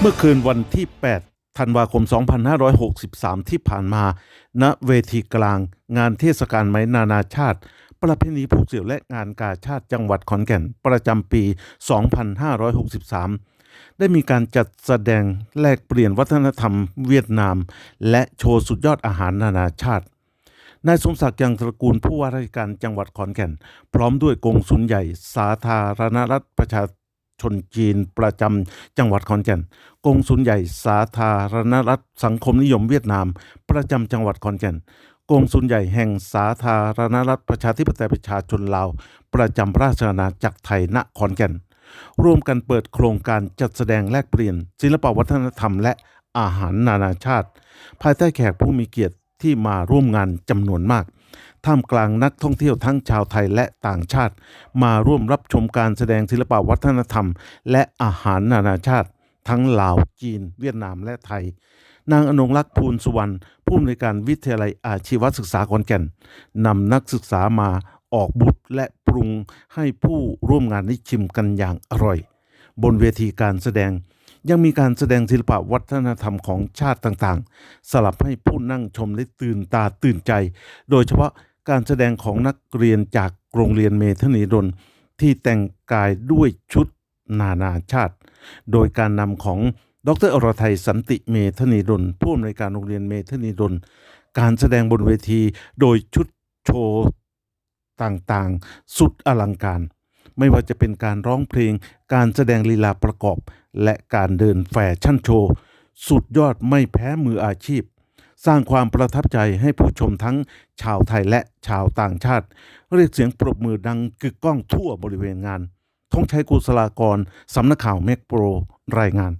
เมื่อคืนวันที่ 8 ธันวาคม 2563 ที่ผ่านมา ณ เวทีกลาง งานเทศกาลไหมนานาชาติ ประเพณีผูกเสี่ยวและงานกาชาติจังหวัดขอนแก่น ประจำปี 2563 ได้มีการจัดแสดงแลกเปลี่ยนวัฒนธรรมเวียดนาม และโชว์สุดยอดอาหารนานาชาติ นายสมศักดิ์ยังตระกูลผู้ว่าราชการจังหวัดขอนแก่น พร้อมด้วยกงสุลใหญ่ สาธารณรัฐประชา ชนจีนประจำจังหวัดขอนแก่น กงสุลใหญ่สาธารณรัฐสังคมนิยมเวียดนาม ประจำจังหวัดขอนแก่น กงสุลใหญ่แห่งสาธารณรัฐประชาธิปไตยประชาชนลาว ประจำราชอาณาจักรไทยณขอนแก่น ร่วมกันเปิดโครงการจัดแสดงแลกเปลี่ยน ศิลปวัฒนธรรมและอาหารนานาชาติ ภายใต้แขกผู้มีเกียรติที่มาร่วมงานจำนวนมาก ท่ามกลางนักท่องเที่ยวทั้งชาวไทยและต่างชาติ มาร่วมรับชมการแสดงศิลปวัฒนธรรม และอาหารนานาชาติ ทั้งลาวจีน เวียดนามและไทย นางอนงลักษ์ภูลสุวรรณผู้อำนวยการวิทยาลัยอาชีวศึกษาขอนแก่นนำนักศึกษามาออกบุตรและปรุงให้ผู้ร่วมงานได้ชิมกันอย่างอร่อย บนเวทีการแสดงยังมีการแสดงศิลปวัฒนธรรมของชาติต่างๆ สลับให้ผู้นั่งชมได้ตื่นตาตื่นใจ โดยเฉพาะ การแสดงของนักเรียนจากโรงเรียนเมธนีดลที่แต่งกายด้วยชุดนานาชาติ โดยการนำของดรอรไทยสันติเมธนีดลผู้อำนวยการโรงเรียนเมธนีดลการแสดงบนเวทีโดยชุดโชว์ต่างๆ สุดอลังการ ไม่ว่าจะเป็นการร้องเพลง การแสดงลีลาประกอบ และการเดินแฟชั่นโชว์ สุดยอดไม่แพ้มืออาชีพ สร้างความประทับใจให้ผู้ชมทั้งชาวไทยและชาวต่างชาติ เรียกเสียงปรบมือดังกึกก้องทั่วบริเวณงานท้องชัยกุศลากรสำนักข่าวเมกโปรรายงาน